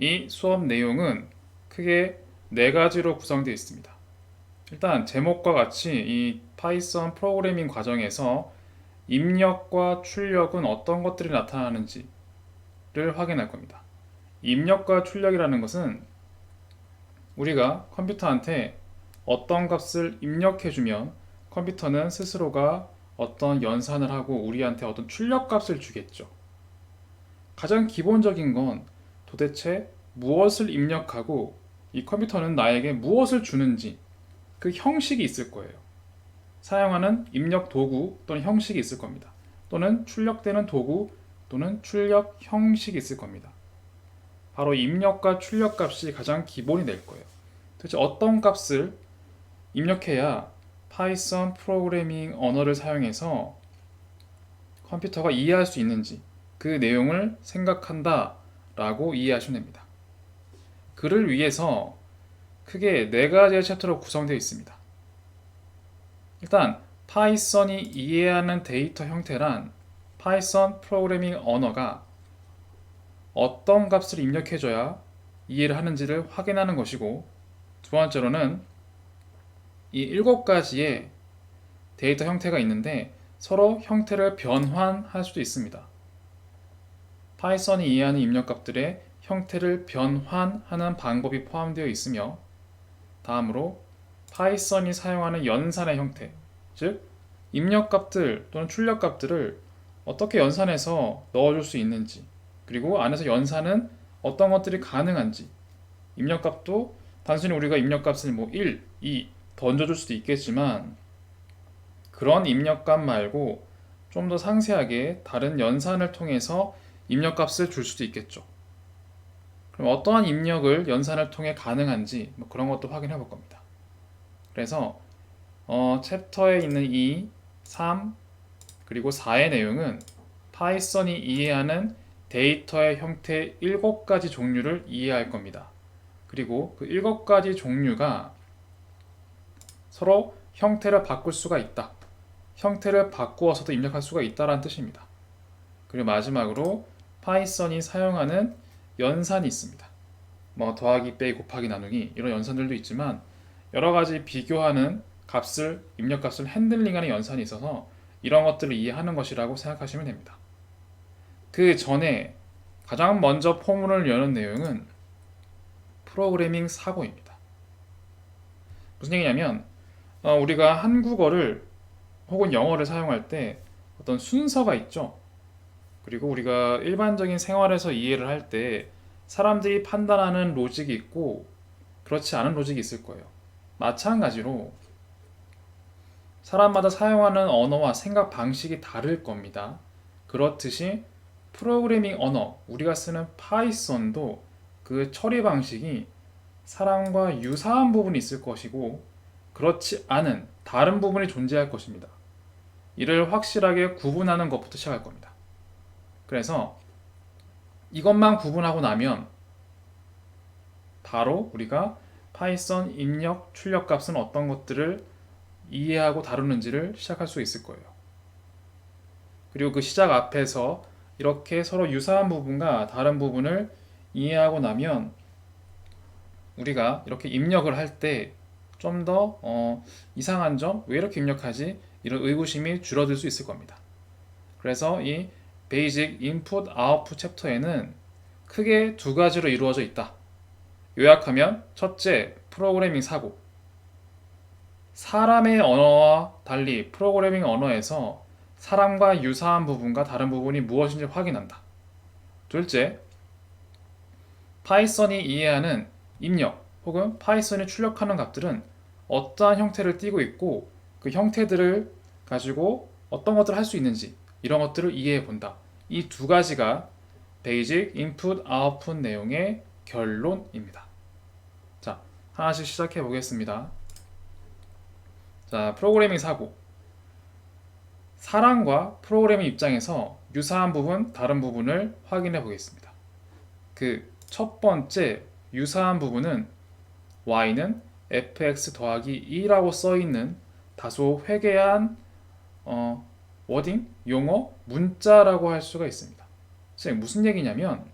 이 수업 내용은 크게 네 가지로 구성되어 있습니다. 일단 제목과 같이 이 파이썬 프로그래밍 과정에서 입력과 출력은 어떤 것들이 나타나는지를 확인할 겁니다. 입력과 출력이라는 것은 우리가 컴퓨터한테 어떤 값을 입력해주면 컴퓨터는 스스로가 어떤 연산을 하고 우리한테 어떤 출력 값을 주겠죠. 가장 기본적인 건 도대체 무엇을 입력하고 이 컴퓨터는 나에게 무엇을 주는지 그 형식이 있을 거예요. 사용하는 입력 도구 또는 형식이 있을 겁니다. 또는 출력되는 도구 또는 출력 형식이 있을 겁니다. 바로 입력과 출력 값이 가장 기본이 될 거예요. 도대체 어떤 값을 입력해야 파이썬 프로그래밍 언어를 사용해서 컴퓨터가 이해할 수 있는지 그 내용을 생각한다 라고 이해하시면 됩니다. 그를 위해서 크게 네 가지의 챕터로 구성되어 있습니다. 일단 파이썬이 이해하는 데이터 형태란 파이썬 프로그래밍 언어가 어떤 값을 입력해줘야 이해를 하는지를 확인하는 것이고 두 번째로는 이 일곱 가지의 데이터 형태가 있는데 서로 형태를 변환할 수도 있습니다. 파이썬이 이해하는 입력값들의 형태를 변환하는 방법이 포함되어 있으며 다음으로 파이썬이 사용하는 연산의 형태, 즉 입력값들 또는 출력값들을 어떻게 연산해서 넣어줄 수 있는지 그리고 안에서 연산은 어떤 것들이 가능한지 입력값도 단순히 우리가 입력값을 뭐 1, 2 던져줄 수도 있겠지만 그런 입력값 말고 좀 더 상세하게 다른 연산을 통해서 입력값을 줄 수도 있겠죠. 그럼 어떠한 입력을 연산을 통해 가능한지 뭐 그런 것도 확인해 볼 겁니다. 그래서 어, 챕터에 있는 이 3, 그리고 4의 내용은 파이썬이 이해하는 데이터의 형태 7가지 종류를 이해할 겁니다. 그리고 그 7가지 종류가 서로 형태를 바꿀 수가 있다. 형태를 바꾸어서도 입력할 수가 있다라는 뜻입니다. 그리고 마지막으로 파이썬이 사용하는 연산이 있습니다. 뭐 더하기, 빼기, 곱하기, 나누기 이런 연산들도 있지만 여러 가지 비교하는 값을 입력 값을 핸들링하는 연산이 있어서 이런 것들을 이해하는 것이라고 생각하시면 됩니다. 그 전에 가장 먼저 포문을 여는 내용은 프로그래밍 사고입니다. 무슨 얘기냐면 어, 우리가 한국어를 혹은 영어를 사용할 때 어떤 순서가 있죠. 그리고 우리가 일반적인 생활에서 이해를 할 때 사람들이 판단하는 로직이 있고 그렇지 않은 로직이 있을 거예요. 마찬가지로 사람마다 사용하는 언어와 생각 방식이 다를 겁니다. 그렇듯이 프로그래밍 언어, 우리가 쓰는 파이썬도 그 처리 방식이 사람과 유사한 부분이 있을 것이고 그렇지 않은 다른 부분이 존재할 것입니다. 이를 확실하게 구분하는 것부터 시작할 겁니다. 그래서 이것만 구분하고 나면 바로 우리가 파이썬 입력 출력 값은 어떤 것들을 이해하고 다루는지를 시작할 수 있을 거예요. 그리고 그 시작 앞에서 이렇게 서로 유사한 부분과 다른 부분을 이해하고 나면 우리가 이렇게 입력을 할 때 좀더 어, 이상한 점, 왜 이렇게 입력하지? 이런 의구심이 줄어들 수 있을 겁니다. 그래서 이 베이직 인풋 아웃풋 챕터에는 크게 두 가지로 이루어져 있다. 요약하면 첫째, 프로그래밍 사고. 사람의 언어와 달리 프로그래밍 언어에서 사람과 유사한 부분과 다른 부분이 무엇인지 확인한다. 둘째, 파이썬이 이해하는 입력 혹은 파이썬이 출력하는 값들은 어떠한 형태를 띠고 있고 그 형태들을 가지고 어떤 것들을 할 수 있는지 이런 것들을 이해해 본다. 이 두 가지가 베이직 인풋 아웃풋 내용의 결론입니다. 자, 하나씩 시작해 보겠습니다. 자, 프로그래밍 사고. 사람과 프로그래밍 입장에서 유사한 부분, 다른 부분을 확인해 보겠습니다. 그 첫 번째 유사한 부분은 y는 fx 더하기 2라고 써 있는 다소 회개한 어, 워딩, 용어, 문자라고 할 수가 있습니다. 선생님 무슨 얘기냐면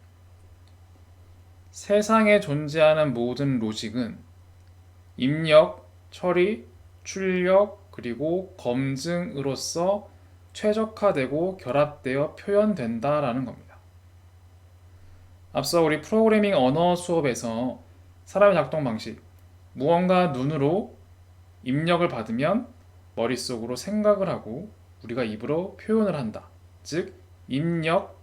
세상에 존재하는 모든 로직은 입력, 처리, 출력, 그리고 검증으로서 최적화되고 결합되어 표현된다라는 겁니다. 앞서 우리 프로그래밍 언어 수업에서 사람의 작동 방식, 무언가 눈으로 입력을 받으면 머릿속으로 생각을 하고 우리가 입으로 표현을 한다. 즉, 입력,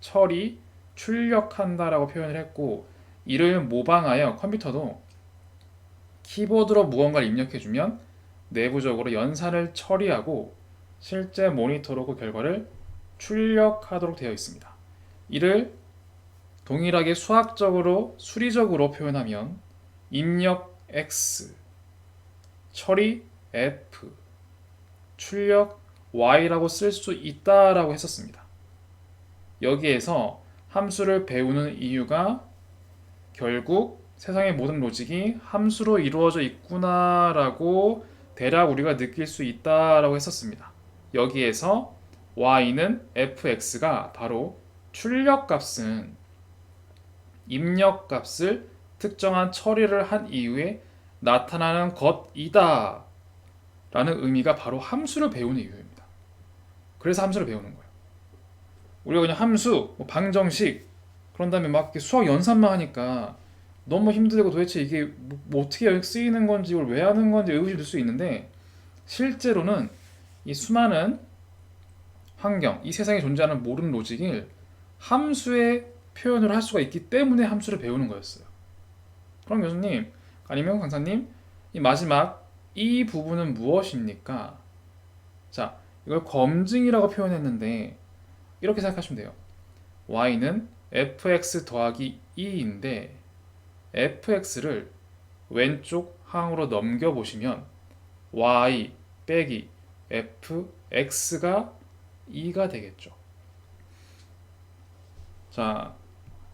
처리, 출력한다라고 표현을 했고, 이를 모방하여 컴퓨터도 키보드로 무언가를 입력해주면 내부적으로 연산을 처리하고 실제 모니터로 그 결과를 출력하도록 되어 있습니다. 이를 동일하게 수학적으로 수리적으로 표현하면 입력 X, 처리 F, 출력 Y라고 쓸 수 있다라고 했었습니다. 여기에서 함수를 배우는 이유가 결국 세상의 모든 로직이 함수로 이루어져 있구나라고 대략 우리가 느낄 수 있다라고 했었습니다. 여기에서 y는 fx가 바로 출력 값은 입력 값을 특정한 처리를 한 이후에 나타나는 것이다 라는 의미가 바로 함수를 배우는 이유입니다. 그래서 함수를 배우는 거예요. 우리가 그냥 함수, 뭐 방정식 그런 다음에 막 수학 연산만 하니까 너무 힘들고 도대체 이게 뭐, 뭐 어떻게 쓰이는 건지 이걸 왜 하는 건지 의구심 들 수 있는데 실제로는 이 수많은 환경, 이 세상에 존재하는 모든 로직을 함수의 표현을 할 수가 있기 때문에 함수를 배우는 거였어요. 그럼 교수님, 아니면 강사님, 이 마지막 이 부분은 무엇입니까? 자, 이걸 검증이라고 표현했는데 이렇게 생각하시면 돼요. y는 fx 더하기 2인데 fx를 왼쪽 항으로 넘겨 보시면 y 빼기 fx가 2가 되겠죠. 자,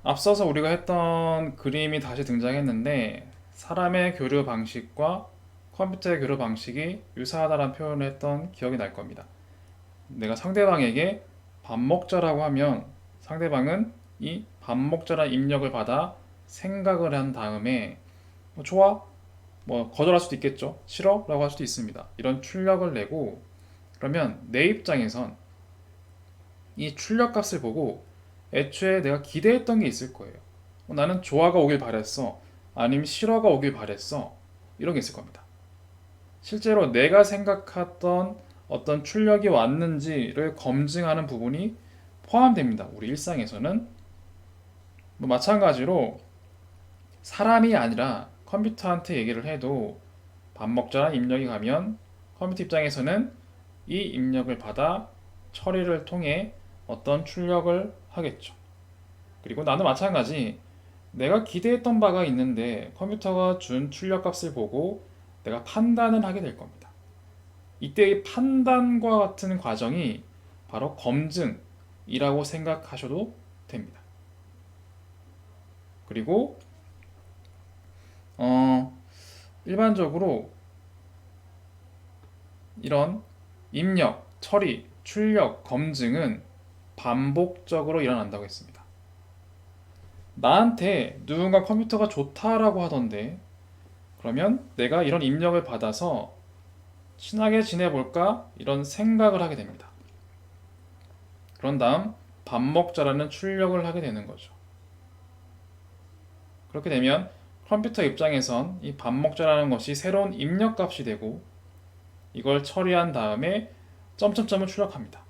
앞서서 우리가 했던 그림이 다시 등장했는데 사람의 교류 방식과 컴퓨터의 교류 방식이 유사하다는 표현을 했던 기억이 날 겁니다. 내가 상대방에게 밥 먹자라고 하면 상대방은 이 밥 먹자라는 입력을 받아 생각을 한 다음에 뭐 좋아 뭐 거절할 수도 있겠죠. 싫어라고 할 수도 있습니다. 이런 출력을 내고 그러면 내 입장에선 이 출력 값을 보고 애초에 내가 기대했던 게 있을 거예요. 어, 나는 좋아가 오길 바랬어. 아니면 싫어가 오길 바랬어. 이런 게 있을 겁니다. 실제로 내가 생각했던 어떤 출력이 왔는지를 검증하는 부분이 포함됩니다 우리 일상에서는 뭐 마찬가지로 사람이 아니라 컴퓨터한테 얘기를 해도 밥 먹자는 입력이 가면 컴퓨터 입장에서는 이 입력을 받아 처리를 통해 어떤 출력을 하겠죠. 그리고 나도 마찬가지 내가 기대했던 바가 있는데 컴퓨터가 준 출력 값을 보고 내가 판단을 하게 될 겁니다. 이때의 판단과 같은 과정이 바로 검증이라고 생각하셔도 됩니다. 그리고 어, 일반적으로 이런 입력, 처리, 출력, 검증은 반복적으로 일어난다고 했습니다. 나한테 누군가 컴퓨터가 좋다라고 하던데 그러면 내가 이런 입력을 받아서 친하게 지내볼까 이런 생각을 하게 됩니다. 그런 다음 밥 먹자라는 출력을 하게 되는 거죠. 그렇게 되면 컴퓨터 입장에선 이 밥 먹자라는 것이 새로운 입력 값이 되고 이걸 처리한 다음에 점점점을 출력합니다.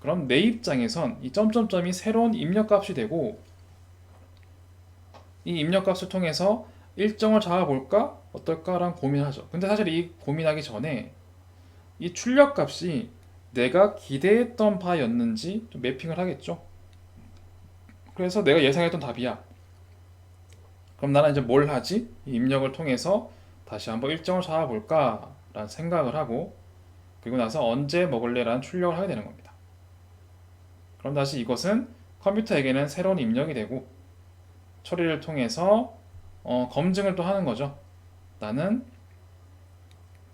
그럼 내 입장에선 이 점점점이 새로운 입력 값이 되고 이 입력 값을 통해서 일정을 잡아볼까 어떨까라는 고민하죠. 근데 사실 이 고민하기 전에 이 출력 값이 내가 기대했던 바였는지 좀 매핑을 하겠죠. 그래서 내가 예상했던 답이야. 그럼 나는 이제 뭘 하지? 입력을 통해서 다시 한번 일정을 잡아볼까라는 생각을 하고 그리고 나서 언제 먹을래라는 출력을 하게 되는 겁니다. 그럼 다시 이것은 컴퓨터에게는 새로운 입력이 되고 처리를 통해서 어, 검증을 또 하는 거죠. 나는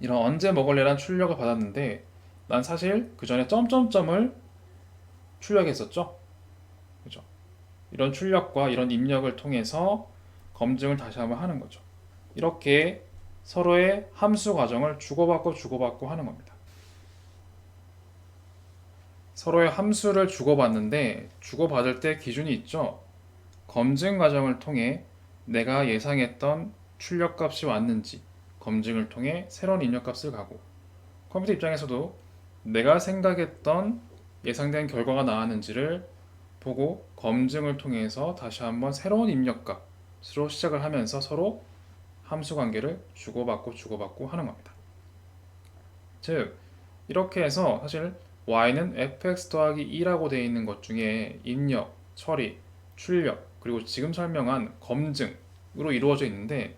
이런 언제 먹을래라는 출력을 받았는데 난 사실 그 전에 점점점을 출력했었죠. 그죠? 이런 출력과 이런 입력을 통해서 검증을 다시 한번 하는 거죠. 이렇게 서로의 함수 과정을 주고받고 주고받고 하는 겁니다. 서로의 함수를 주고받는데 주고받을 때 기준이 있죠. 검증 과정을 통해 내가 예상했던 출력값이 왔는지 검증을 통해 새로운 입력값을 가고 컴퓨터 입장에서도 내가 생각했던 예상된 결과가 나왔는지를 보고 검증을 통해서 다시 한번 새로운 입력값으로 시작을 하면서 서로 함수 관계를 주고받고 주고받고 하는 겁니다. 즉 이렇게 해서 사실 y는 fx 더하기 2라고 되어 있는 것 중에 입력, 처리, 출력 그리고 지금 설명한 검증으로 이루어져 있는데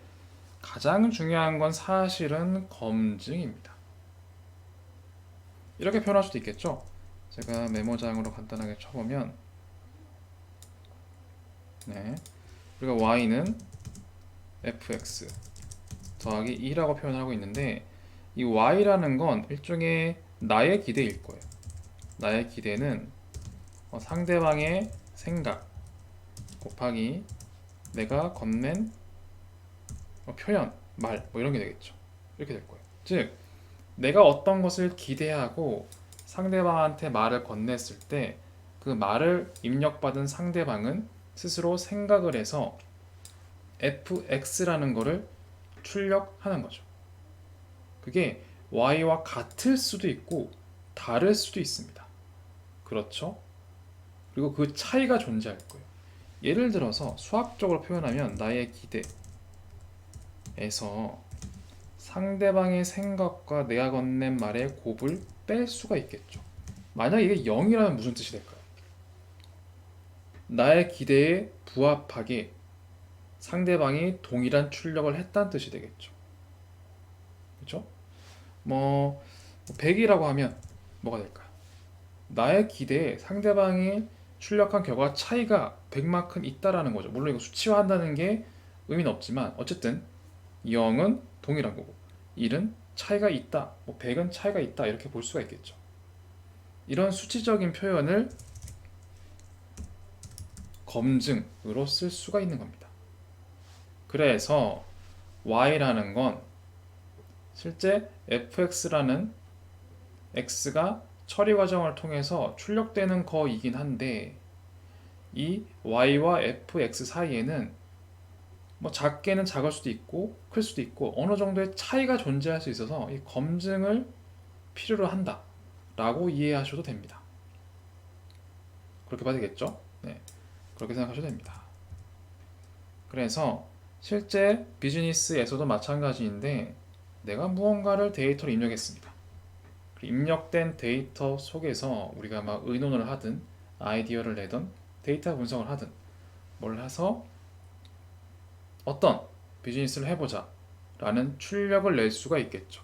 가장 중요한 건 사실은 검증입니다. 이렇게 표현할 수도 있겠죠. 제가 메모장으로 간단하게 쳐보면 네, 우리가 y는 fx 더하기 2라고 표현하고 있는데 이 y라는 건 일종의 나의 기대일 거예요. 나의 기대는 어, 상대방의 생각 곱하기 내가 건넨 어, 표현, 말, 뭐 이런 게 되겠죠. 이렇게 될 거예요. 즉, 내가 어떤 것을 기대하고 상대방한테 말을 건넸을 때 그 말을 입력받은 상대방은 스스로 생각을 해서 fx라는 거를 출력하는 거죠. 그게 y와 같을 수도 있고 다를 수도 있습니다. 그렇죠? 그리고 그 차이가 존재할 거예요. 예를 들어서 수학적으로 표현하면 나의 기대에서 상대방의 생각과 내가 건넨 말의 곱을 뺄 수가 있겠죠. 만약 이게 0이라면 무슨 뜻이 될까요? 나의 기대에 부합하게 상대방이 동일한 출력을 했다는 뜻이 되겠죠. 그렇죠? 뭐 100이라고 하면 뭐가 될까요? 나의 기대에 상대방이 출력한 결과 차이가 100만큼 있다라는 거죠. 물론 이거 수치화한다는 게 의미는 없지만 어쨌든 0은 동일한 거고 1은 차이가 있다. 뭐 100은 차이가 있다. 이렇게 볼 수가 있겠죠. 이런 수치적인 표현을 검증으로 쓸 수가 있는 겁니다. 그래서 y라는 건 실제 fx라는 x가 처리 과정을 통해서 출력되는 거이긴 한데 이 y와 fx 사이에는 뭐 작게는 작을 수도 있고 클 수도 있고 어느 정도의 차이가 존재할 수 있어서 이 검증을 필요로 한다 라고 이해하셔도 됩니다. 그렇게 봐야 되겠죠? 네, 그렇게 생각하셔도 됩니다. 그래서 실제 비즈니스에서도 마찬가지인데 내가 무언가를 데이터로 입력했습니다. 입력된 데이터 속에서 우리가 막 의논을 하든 아이디어를 내든 데이터 분석을 하든 뭘 해서 어떤 비즈니스를 해보자 라는 출력을 낼 수가 있겠죠.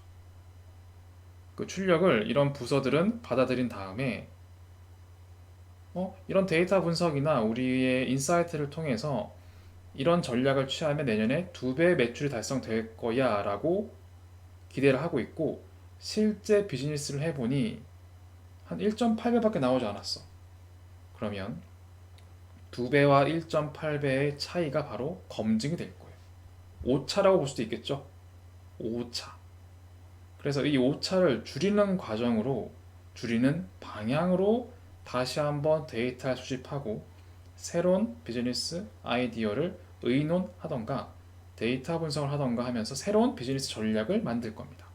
그 출력을 이런 부서들은 받아들인 다음에 어, 이런 데이터 분석이나 우리의 인사이트를 통해서 이런 전략을 취하면 내년에 두배 매출이 달성될 거야 라고 기대를 하고 있고 실제 비즈니스를 해보니 한 1.8배밖에 나오지 않았어. 그러면 2배와 1.8배의 차이가 바로 검증이 될 거예요. 오차라고 볼 수도 있겠죠. 오차. 그래서 이 오차를 줄이는 과정으로 줄이는 방향으로 다시 한번 데이터를 수집하고 새로운 비즈니스 아이디어를 의논하던가 데이터 분석을 하던가 하면서 새로운 비즈니스 전략을 만들 겁니다.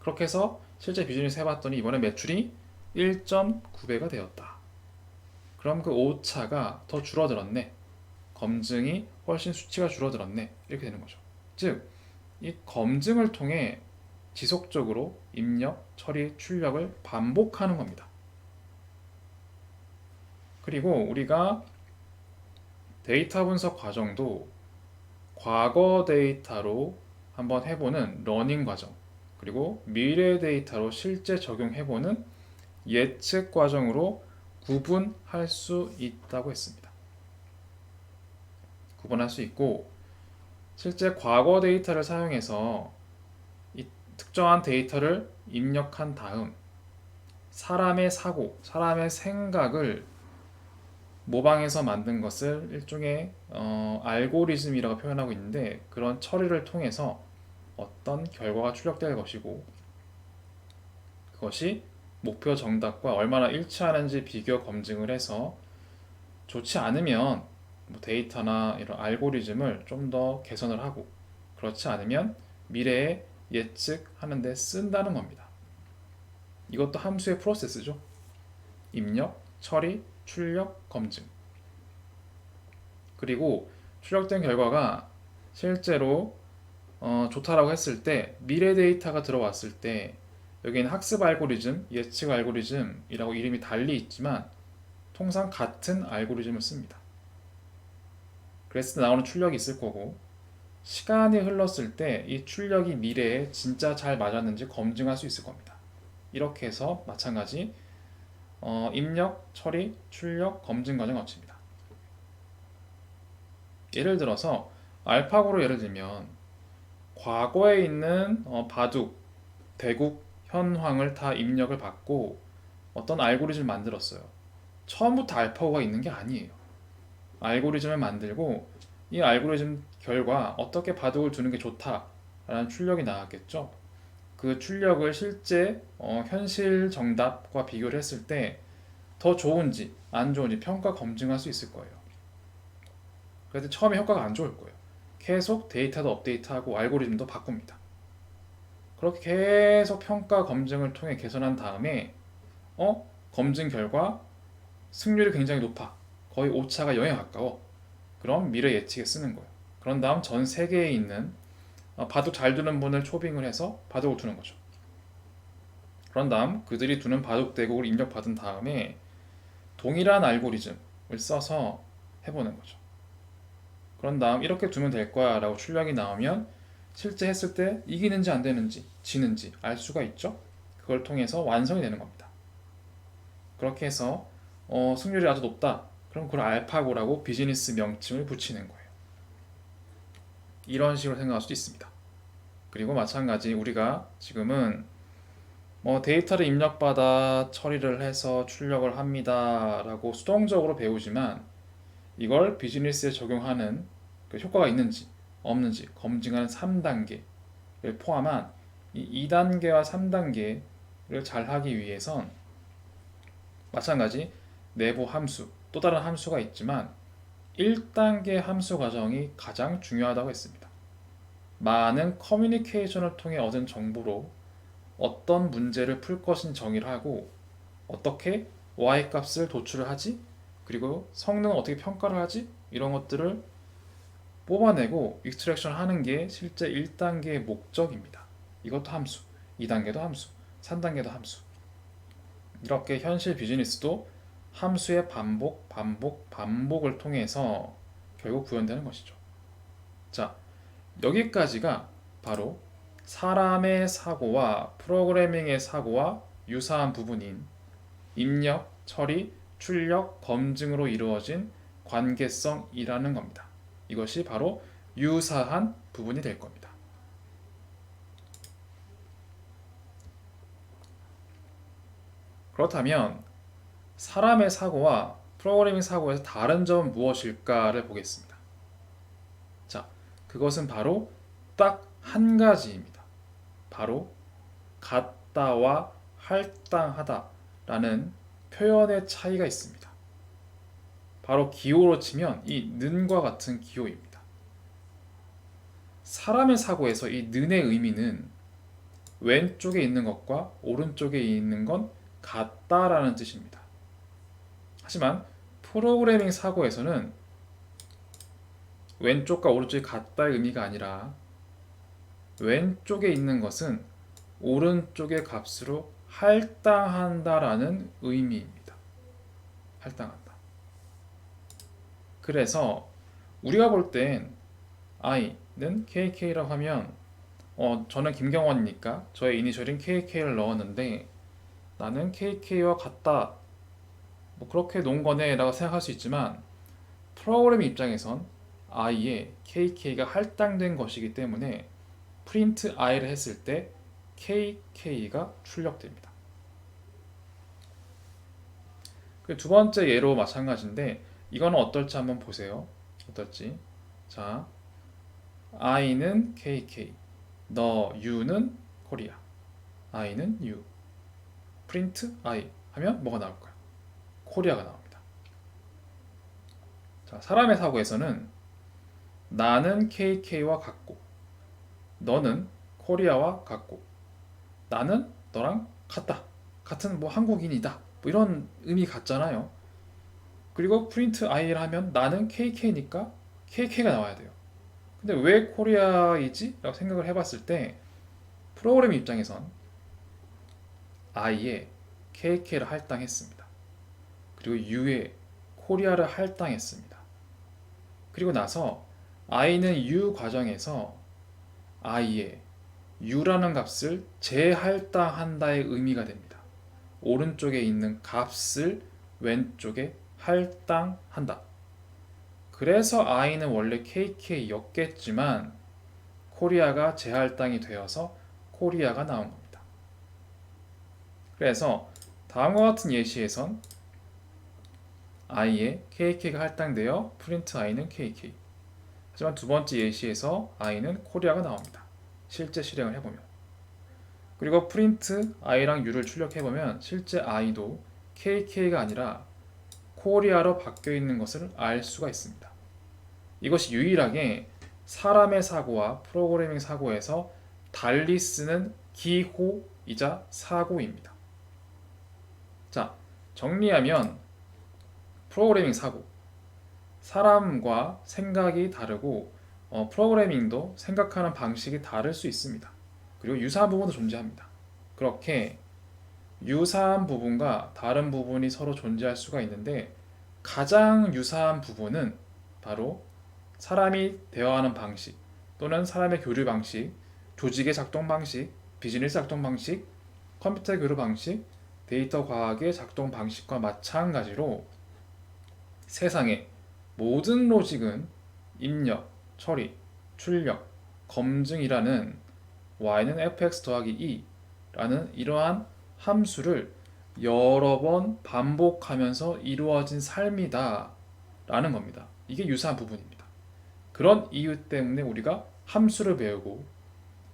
그렇게 해서 실제 비즈니스 해봤더니 이번에 매출이 1.9배가 되었다. 그럼 그 오차가 더 줄어들었네. 검증이 훨씬 수치가 줄어들었네. 이렇게 되는 거죠. 즉, 이 검증을 통해 지속적으로 입력, 처리, 출력을 반복하는 겁니다. 그리고 우리가 데이터 분석 과정도 과거 데이터로 한번 해보는 러닝 과정, 그리고 미래 데이터로 실제 적용해보는 예측 과정으로 구분할 수 있다고 했습니다. 구분할 수 있고 실제 과거 데이터를 사용해서 이 특정한 데이터를 입력한 다음 사람의 사고, 사람의 생각을 모방해서 만든 것을 일종의 어, 알고리즘이라고 표현하고 있는데 그런 처리를 통해서 어떤 결과가 출력될 것이고 그것이 목표 정답과 얼마나 일치하는지 비교 검증을 해서 좋지 않으면 뭐 데이터나 이런 알고리즘을 좀 더 개선을 하고 그렇지 않으면 미래에 예측하는 데 쓴다는 겁니다. 이것도 함수의 프로세스죠. 입력, 처리, 출력, 검증. 그리고 출력된 결과가 실제로 어, 좋다라고 했을 때 미래 데이터가 들어왔을 때 여기는 학습 알고리즘, 예측 알고리즘이라고 이름이 달리 있지만 통상 같은 알고리즘을 씁니다. 때 나오는 출력이 있을 거고 시간이 흘렀을 때 이 출력이 미래에 진짜 잘 맞았는지 검증할 수 있을 겁니다. 이렇게 해서 마찬가지 어, 입력, 처리, 출력, 검증 과정을 거칩니다. 예를 들어서 알파고로 예를 들면 과거에 있는 어, 바둑, 대국, 현황을 다 입력을 받고 어떤 알고리즘을 만들었어요. 처음부터 알파고가 있는 게 아니에요. 알고리즘을 만들고 이 알고리즘 결과 어떻게 바둑을 두는 게 좋다라는 출력이 나왔겠죠. 그 출력을 실제 어, 현실 정답과 비교를 했을 때 더 좋은지 안 좋은지 평가 검증할 수 있을 거예요. 그래도 처음에 효과가 안 좋을 거예요. 계속 데이터도 업데이트하고 알고리즘도 바꿉니다. 그렇게 계속 평가 검증을 통해 개선한 다음에 어 검증 결과 승률이 굉장히 높아 거의 오차가 0에 가까워 그럼 미래 예측에 쓰는 거예요. 그런 다음 전 세계에 있는 어, 바둑 잘 두는 분을 초빙을 해서 바둑을 두는 거죠. 그런 다음 그들이 두는 바둑 대국을 입력받은 다음에 동일한 알고리즘을 써서 해보는 거죠. 그런 다음 이렇게 두면 될 거야 라고 출력이 나오면 실제 했을 때 이기는지 안 되는지 지는지 알 수가 있죠. 그걸 통해서 완성이 되는 겁니다. 그렇게 해서 어, 승률이 아주 높다. 그럼 그걸 알파고라고 비즈니스 명칭을 붙이는 거예요. 이런 식으로 생각할 수도 있습니다. 그리고 마찬가지 우리가 지금은 뭐 데이터를 입력받아 처리를 해서 출력을 합니다라고 수동적으로 배우지만 이걸 비즈니스에 적용하는 그 효과가 있는지 없는지 검증하는 3단계를 포함한 이 2단계와 3단계를 잘 하기 위해선 마찬가지 내부 함수 또 다른 함수가 있지만 1단계 함수 과정이 가장 중요하다고 했습니다. 많은 커뮤니케이션을 통해 얻은 정보로 어떤 문제를 풀 것인 정의를 하고 어떻게 y 값을 도출을 하지 그리고 성능을 어떻게 평가를 하지 이런 것들을 뽑아내고 익스트랙션 하는 게 실제 1단계의 목적입니다. 이것도 함수, 2단계도 함수, 3단계도 함수. 이렇게 현실 비즈니스도 함수의 반복, 반복, 반복을 통해서 결국 구현되는 것이죠. 자, 여기까지가 바로 사람의 사고와 프로그래밍의 사고와 유사한 부분인 입력, 처리, 출력, 검증으로 이루어진 관계성이라는 겁니다. 이것이 바로 유사한 부분이 될 겁니다. 그렇다면 사람의 사고와 프로그래밍 사고에서 다른 점은 무엇일까를 보겠습니다. 자, 그것은 바로 딱 한 가지입니다. 바로 같다와 할당하다라는 표현의 차이가 있습니다. 바로 기호로 치면 이 는과 같은 기호입니다. 사람의 사고에서 이 는의 의미는 왼쪽에 있는 것과 오른쪽에 있는 건 같다라는 뜻입니다. 하지만 프로그래밍 사고에서는 왼쪽과 오른쪽이 같다의 의미가 아니라 왼쪽에 있는 것은 오른쪽의 값으로 할당한다라는 의미입니다. 할당한다. 그래서 우리가 볼 땐 i는 KK라고 하면 어, 저는 김경원이니까 저의 이니셜인 KK를 넣었는데 나는 KK와 같다. 뭐 그렇게 놓은 거네 라고 생각할 수 있지만 프로그램 입장에선 i에 KK가 할당된 것이기 때문에 프린트 i를 했을 때 KK가 출력됩니다. 그두 번째 예로 마찬가지인데 이거는 어떨지 한번 보세요. 어떨지. 자, I는 KK, 너 U는 코리아. I는 U. 프린트 I 하면 뭐가 나올까요? 코리아가 나옵니다. 자, 사람의 사고에서는 나는 KK와 같고, 너는 코리아와 같고, 나는 너랑 같다. 같은 뭐 한국인이다. 뭐 이런 의미 같잖아요. 그리고 프린트 I를 하면 나는 KK니까 KK가 나와야 돼요. 근데 왜 코리아이지? 라고 생각을 해봤을 때 프로그램 입장에선 I에 KK를 할당했습니다. 그리고 U에 코리아를 할당했습니다. 그리고 나서 I는 U 과정에서 I에 U라는 값을 재할당한다의 의미가 됩니다. 오른쪽에 있는 값을 왼쪽에 할당한다. 그래서 I는 원래 KK였겠지만 코리아가 재할당이 되어서 코리아가 나온 겁니다. 그래서 다음과 같은 예시에선 I에 KK가 할당되어 프린트 I는 KK. 하지만 두 번째 예시에서 I는 코리아가 나옵니다. 실제 실행을 해보면. 그리고 프린트 I랑 U를 출력해보면 실제 I도 KK가 아니라 코리아로 바뀌어 있는 것을 알 수가 있습니다. 이것이 유일하게 사람의 사고와 프로그래밍 사고에서 달리 쓰는 기호이자 사고입니다. 자, 정리하면 프로그래밍 사고. 사람과 생각이 다르고 어, 프로그래밍도 생각하는 방식이 다를 수 있습니다. 그리고 유사한 부분도 존재합니다. 그렇게 유사한 부분과 다른 부분이 서로 존재할 수가 있는데 가장 유사한 부분은 바로 사람이 대화하는 방식 또는 사람의 교류 방식, 조직의 작동 방식, 비즈니스 작동 방식, 컴퓨터 교류 방식, 데이터 과학의 작동 방식과 마찬가지로 세상의 모든 로직은 입력, 처리, 출력, 검증이라는 y는 fx 더하기 2라는 이러한 함수를 여러 번 반복하면서 이루어진 삶이다 라는 겁니다. 이게 유사한 부분입니다. 그런 이유 때문에 우리가 함수를 배우고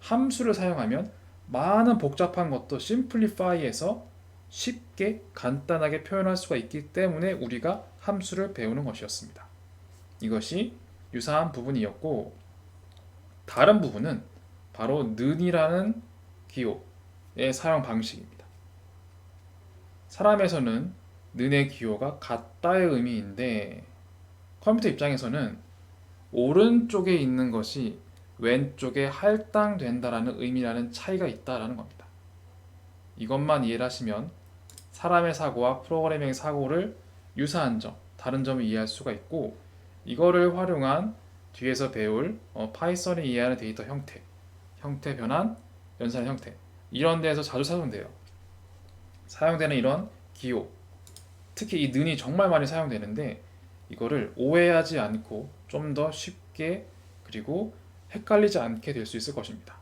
함수를 사용하면 많은 복잡한 것도 심플리파이에서 쉽게 간단하게 표현할 수가 있기 때문에 우리가 함수를 배우는 것이었습니다. 이것이 유사한 부분이었고 다른 부분은 바로 는이라는 기호의 사용 방식입니다. 사람에서는 는의 기호가 같다의 의미인데 컴퓨터 입장에서는 오른쪽에 있는 것이 왼쪽에 할당된다라는 의미라는 차이가 있다라는 겁니다. 이것만 이해를 하시면 사람의 사고와 프로그래밍 사고를 유사한 점, 다른 점을 이해할 수가 있고 이거를 활용한 뒤에서 배울 어, 파이썬이 이해하는 데이터 형태, 형태 변환, 연산 형태 이런 데에서 자주 사용돼요. 사용되는 이런 기호, 특히 이 는이 정말 많이 사용되는데 이거를 오해하지 않고 좀 더 쉽게 그리고 헷갈리지 않게 될 수 있을 것입니다.